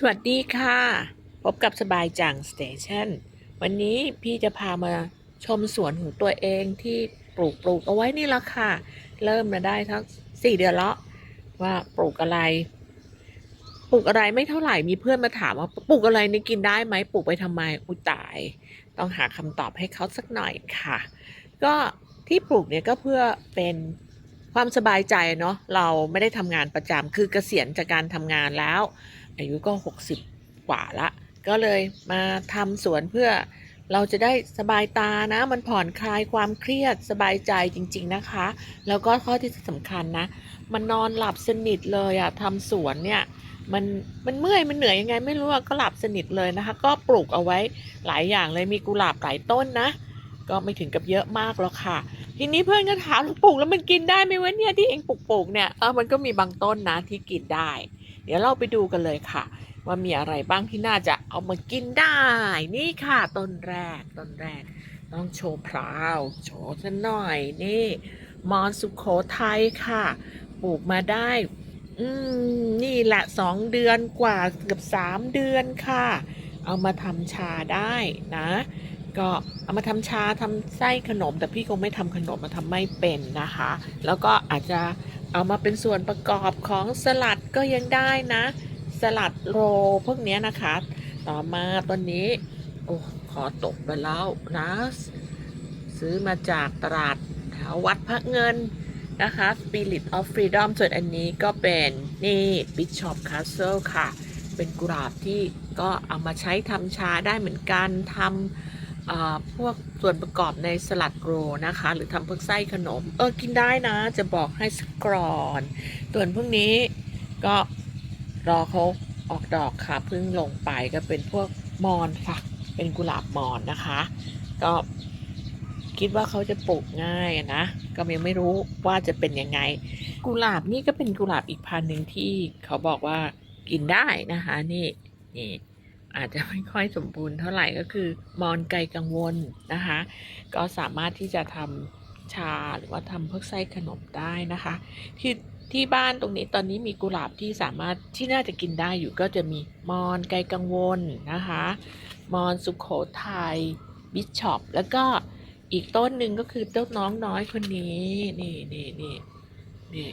สวัสดีค่ะ พบกับสบายจังสเตชันวันนี้พี่จะพามาชมสวนของตัวเองที่ปลูกปลูกเอาไว้นี่ละค่ะ เริ่มมาได้ทั้งสี่เดือนแล้วว่าปลูกอะไร ปลูกอะไรไม่เท่าไหร่มีเพื่อนมาถามว่าปลูกอะไรนี่กินได้ไหมปลูกไปทำไมอุตาย ต้องหาคำตอบให้เขาสักหน่อยค่ะ ก็ที่ปลูกเนี่ยก็เพื่อเป็น ความสบายใจเนาะเราไม่ได้ทำงานประจำคือเกษียณจากการทำงานแล้ว อายุก็ 60 กว่าละ ก็เลยมาทำสวนเพื่อเราจะได้สบายตานะ มันผ่อนคลายความเครียดสบายใจจริง ๆนะคะ แล้วก็ข้อที่สำคัญนะ มันนอนหลับสนิทเลยอะทำสวนเนี่ยมันมันเมื่อยมันเหนื่อยยังไงไม่รู้ก็หลับสนิทเลยนะคะ ก็ปลูกเอาไว้หลายอย่างเลยมีกุหลาบหลายต้นนะ ก็ไม่ถึงกับเยอะมากหรอกค่ะ ทีนี้เพื่อนก็ถามปลูกแล้วมันกินได้ไหมวะเนี่ยที่เองปลูกปลูกเนี่ยเออมันก็มีบางต้นนะที่กินได้ เดี๋ยวเราไปดูกันเลยค่ะ ว่ามีอะไรบ้างที่น่าจะเอามากินได้ นี่ค่ะต้นแรกต้นแรก ต้องโชว์พราวโชว์สักหน่อยนี่ มอนสุขโขทัยค่ะ ปลูกมาได้ อืมนี่แหละสองเดือนกว่าเกือบสามเดือนค่ะ เอามาทำชาได้นะ ก็เอามาทำชาทำไส้ขนม แต่พี่คงไม่ทำขนมมาทำไม่เป็นนะคะ แล้วก็อาจจะเอามาเป็นส่วนประกอบของสลัดก็ยังได้นะ สลัดโรพวกนี้นะคะ ต่อมาตอนนี้ โอ้ขอตกไปแล้วนะซื้อมาจากตลาดแถววัดพระเงินนะคะ Spirit of Freedom ส่วนอันนี้ก็เป็นนี่ Bishop Castle ค่ะ เป็นกุหลาบที่ก็เอามาใช้ทำชาได้เหมือนกันทำ พวกส่วนประกอบในสลัดโรนะคะ หรือทำพวกไส้ขนม เออกินได้นะ จะบอกให้สกรอน ส่วนพวกนี้ก็รอเขาออกดอกค่ะเพิ่งลงไปก็เป็นพวกมอนค่ะเป็นกุหลาบมอนนะคะ ก็คิดว่าเขาจะปลูกง่ายนะก็ยังไม่รู้ว่าจะเป็นยังไง กุหลาบนี่ก็เป็นกุหลาบอีกพันธุ์หนึ่งที่เขาบอกว่ากินได้นะคะ นี่นี่ อาจจะไม่ค่อยสมบูรณ์เท่าไหร่ก็คือ มอนไก่กังวลนะคะ ก็สามารถที่จะทำชาหรือว่าทำพวกไส้ขนมได้นะคะ ที่ที่บ้านตรงนี้ตอนนี้มีกุหลาบที่สามารถที่น่าจะกินได้อยู่ก็จะมีมอนไกกังวลนะคะ มอนสุขโขทัยบิชอปแล้วก็อีกต้นหนึ่งก็คือเจ้าน้องน้อยคนนี้ นี่นี่นี่นี่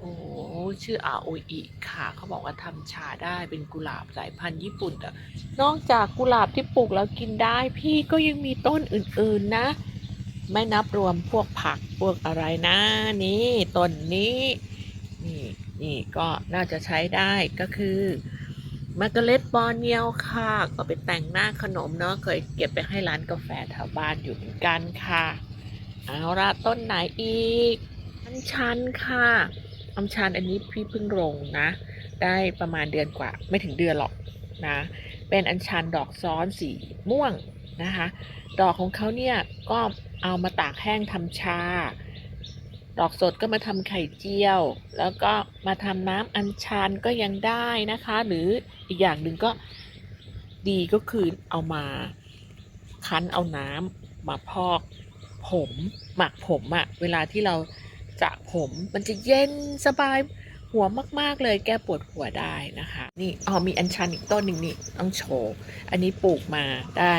โอ้ชื่ออาโออิค่ะ เขาบอกว่าทำชาได้เป็นกุหลาบสายพันธุ์ญี่ปุ่นแต่นอกจากกุหลาบที่ปลูกแล้วกินได้ พี่ก็ยังมีต้นอื่นๆนะ ไม่นับรวมพวกผักพวกอะไรนะ นี่ต้นนี้ นี่นี่ก็น่าจะใช้ได้ก็คือมะเกล็ดบอร์เนียวค่ะ ก็ไปแต่งหน้าขนมเนาะเคยเก็บไปให้ร้านกาแฟแถวบ้านอยู่เหมือนกันค่ะ เอาละต้นไหนอีกอัญชันค่ะ อัญชันอันนี้พี่เพิ่งลงนะ ได้ประมาณเดือนกว่าไม่ถึงเดือนหรอกนะ เป็นอัญชันดอกซ้อนสีม่วงนะคะ ดอกของเขาเนี่ยก็เอามาตากแห้งทำชา ดอกสดก็มาทำไข่เจียว แล้วก็มาทำน้ำอัญชันก็ยังได้นะคะ หรืออีกอย่างหนึ่งก็ดีก็คือเอามาคั้นเอาน้ำมาพอกผมหมักผมอะเวลาที่เรา จะผม มันจะเย็นสบายหัวมาก ๆ เลยแก้ปวดหัวได้นะคะ นี่อ๋อมีอัญชันอีกต้นหนึ่งนี่ต้องโชว์ อันนี้ปลูกมาได้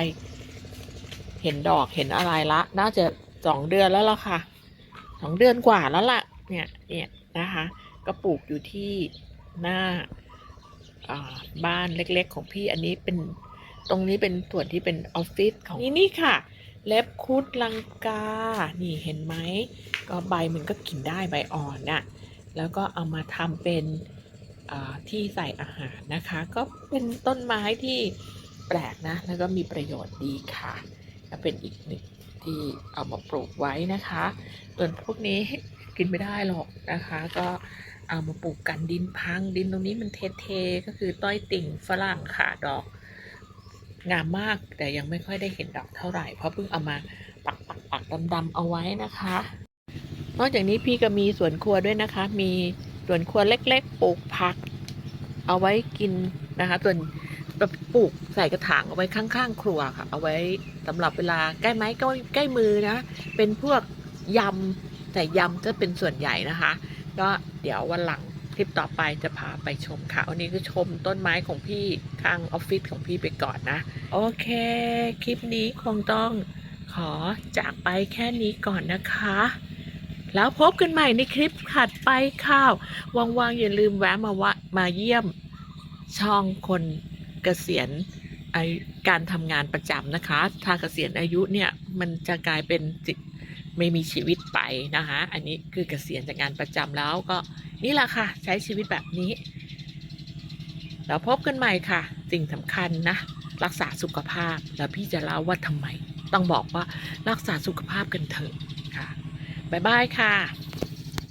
เห็นดอกเห็นอะไรละ น่าจะสองเดือนแล้วล่ะค่ะสองเดือนกว่าแล้วล่ะ เนี่ยเนี่ยนะคะ ก็ปลูกอยู่ที่หน้าบ้านเล็ก ๆ ของพี่อันนี้เป็นตรงนี้เป็นส่วนที่เป็นออฟฟิศของนี่นี่ค่ะ เล็บคุดลังกา นี่เห็นไหม ก็ใบมันก็กินได้ใบอ่อนน่ะ แล้วก็เอามาทำเป็นที่ใส่อาหารนะคะ ก็เป็นต้นไม้ที่แปลกนะ แล้วก็มีประโยชน์ดีค่ะก็เป็นอีกหนึ่งที่เอามาปลูกไว้นะคะส่วนพวกนี้กินไม่ได้หรอกนะคะ ก็เอามาปลูกกันดินพังดินตรงนี้มันเทๆก็คือต้อยติ่งฝรั่งค่ะดอก งามมากแต่ยังไม่ค่อยได้เห็นดอกเท่าไหร่ เพราะเพิ่งเอามาปักปักปักดำๆเอาไว้นะคะ นอกจากนี้พี่ก็มีสวนครัวด้วยนะคะ มีสวนครัวเล็กๆปลูกผัก เอาไว้กินนะคะ ส่วนแบบปลูกใส่กระถางเอาไว้ข้างๆ ครัวค่ะ เอาไว้สำหรับเวลาใกล้ไม้ใกล้ใกล้มือนะ เป็นพวกยำแต่ยำจะเป็นส่วนใหญ่นะคะ ก็เดี๋ยววันหลัง ลิปต่อไปจะพาไปชมค่ะวันนี้ก็ชมต้นไม้ของพี่ข้างออฟฟิศของพี่ไปก่อนนะ โอเค คลิปนี้คงต้องขอจากไปแค่นี้ก่อนนะคะ แล้วพบกันใหม่ในคลิปถัดไปข่าวว่างๆอย่าลืมแวะมาวะมาเยี่ยมช่องคนเกษียณการทำงานประจำนะคะ ถ้าเกษียณอายุเนี่ย มันจะกลายเป็นจิต ไม่มีชีวิตไปนะคะ อันนี้คือเกษียณจากงานประจำแล้วก็นี่แหละค่ะ ใช้ชีวิตแบบนี้ แล้วพบกันใหม่ค่ะ สิ่งสำคัญนะ รักษาสุขภาพแล้วพี่จะเล่าว่าทำไม ต้องบอกว่ารักษาสุขภาพกันเถอะค่ะ บ๊ายบายค่ะ